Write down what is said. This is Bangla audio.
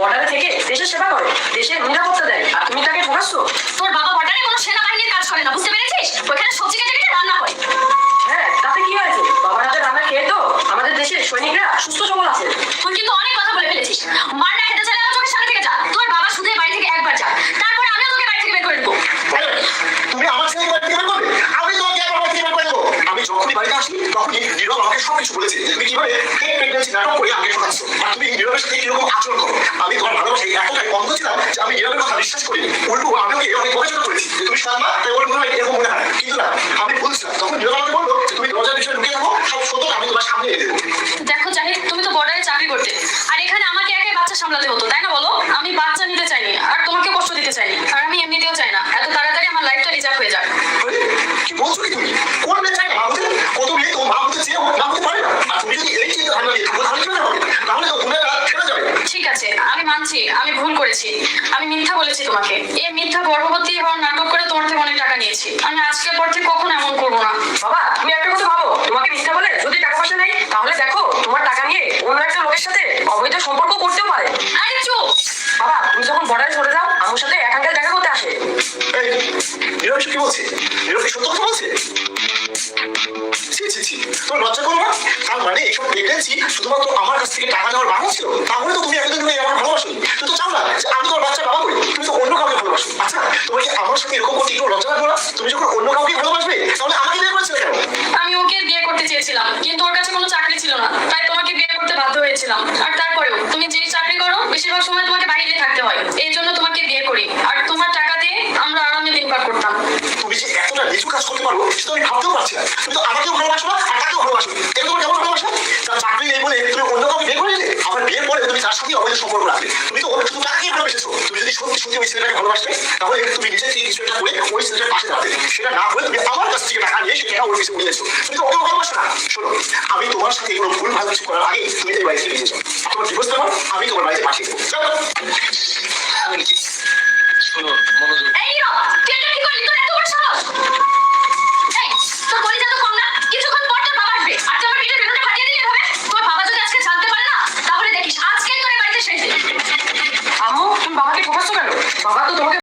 বর্ডারে থেকে দেশের সেবা করে দেশের নিরাপত্তা দেয়। আর তুমি তাকে ঠকাচ্ছ? তোর বাবা বর্ডারে কোনো সেনাবাহিনীর কাজ করে না বুঝতে পেরেছিস? ওখানে সবজি কেটে কেটে রান্না করে। হ্যাঁ তাতে কি হয়েছে? বাবার হাতে রান্না খেয়ে তো আমাদের দেশের সৈনিকরা সুস্থ সবল আছে। তুই কিন্তু অনেক কথা বলে ফেলেছিস। মার না খেতে চাইলে আমার চোখের সামনে থেকে যা। তোর বাবা শুধু বাড়ি থেকে একবার যা তারপরে আমিও তোকে বাড়ি থেকে বের করে দেবো। তুমি আমার ছেলে বাড়ি থেকে বের করবে? আমি তোমাকে একবার বাড়ি থেকে বের করে দেবো। আমি যখনই বাড়িতে আসি তখনই নীরব আমাকে সব কিছু বলেছে। তুমি কীভাবে প্রেগনেন্সি নাটক করে নীরবের সাথে আচরণ করো? আমি তোমার ভালোবাসায় এতটাই অন্ধ ছিলাম যে আমি নীরবের কথা বিশ্বাস করিনি। উল্টো আমি ওকে অনেক বকাচোদা করেছি তুমি সাত মা তাই ওর মনে হয় এরকম মনে হয় কিন্তু না, আমি বলছিলাম তখন নীরব বলল যে তুমি দরজার বিষয়ে ঢুকে থাকো, সব সত্য আমি তোমার সামনে এনে দেবো। দেখো জাহিদ, তুমি তো বর্ডারে চাকরি করতে। আর এখানে আমাকে একাই বাচ্চা সামলাতে হতো, তাই না বলো? আমি বাচ্চা নিতে চাইনি, আর তোমাকে কষ্ট দিতে চাইনি। আর আমি এমনিতেও চাই না এত তাড়াতাড়ি আমার লাইফটা রিজার্ভ হয়ে যাক আরে, কি বলছো কি তুমি কোন মেয়ে চাই মা হতে কত মেয়ে তো মা হতে চেয়ে না হতে পারে না আর তুমি যদি এই চিন্তা ভাবনা নিয়ে থাকো তাহলে কীভাবে হবে তাহলে তো গুণেরা ফেলে যাবে ঠিক আছে আমি মানছি আমি ভুল করেছি। আমি মিথ্যা বলেছি তোমাকে। এ মিথ্যা গর্ভবতী হওয়ার নাটক করে তোমার থেকে অনেক টাকা নিয়েছি। আমি আজকের পর থেকে কখনো এমন করব না। বাবা তুমি একটা কথা ভাবো। তোমাকে মিথ্যা বলে যদি টাকা পয়সা নেই তাহলে দেখো তোমার টাকা নিয়ে অন্য একটা লোকের সাথে অবৈধ সম্পর্ক করতেও পারে। আরে চুপ! বাবা তুমি যখন বর্ডারে চলে যাও আমার সাথে একাঙ্কেল দেখা করতে আসে। এসব কি বলছে? নীরব সত্য কথা বলছে? ছি ছি ছি তোমার লজ্জা করো না। তার মানে এইসব প্রেগনেন্সি শুধুমাত্র থেকে টাকা নেওয়ার বাহানা ছিল তাহলে তো তুমি এতদিন ধরে আমার ভালোবাসো তুমি তো চাও না যে আমি তোমার বাচ্চা বাবা করি তুমি তো অন্য কাউকে ভালোবাসো আচ্ছা তোমার কি আমার সাথে এরকম করতে একটু লজ্জা লাগল না? তুমি যখন অন্য কাউকে ভালোবাসবে তাহলে আমাকে বিয়ে করেছিলে কেন? আমি ওকে বিয়ে করতে চেয়েছিলাম কিন্তু ওর কাছে কোনো চাকরি ছিল না তাই তোমাকে বিয়ে করতে বাধ্য হয়েছিলাম। আর তারপরেও তুমি যেই চাকরি করো বেশিরভাগ সময় তোমাকে বাইরে থাকতে হয় এই জন্য তোমাকে বিয়ে করি। আর তোমার টাকা দিয়ে আমরা আরামে দিন পার করতাম। তুমি যে এতটা নিচু কাজ করতে পারো সেটা আমি ভাবতেও পারছি না। তুমি তো সম্পর্ক রাখবে তুমি তো শুধু তাকেই ভালোবেসেছো। তুমি যদি সত্যি সত্যি ওই ছেলেটাকে ভালোবাসতে, তাহলে তুমি নিজে থেকে কিছু একটা করে ওই ছেলেটার পাশে দাঁড়াতে। সেটা না করে তুমি আমার কাছ থেকে টাকা নিয়ে সেটা ওর পিছনে উঠেছো তুমি তো ওকেও ভালোবাসো না। শোনো, আমি তোমার সাথে এগুলো ভুল ভালো কিছু করার আগে তুমি এই বাড়িতে নিয়ে যাও তোমার ডিভোর্স আমি তোমার বাড়িতে পাঠিয়ে দেবো। 好吧都躲开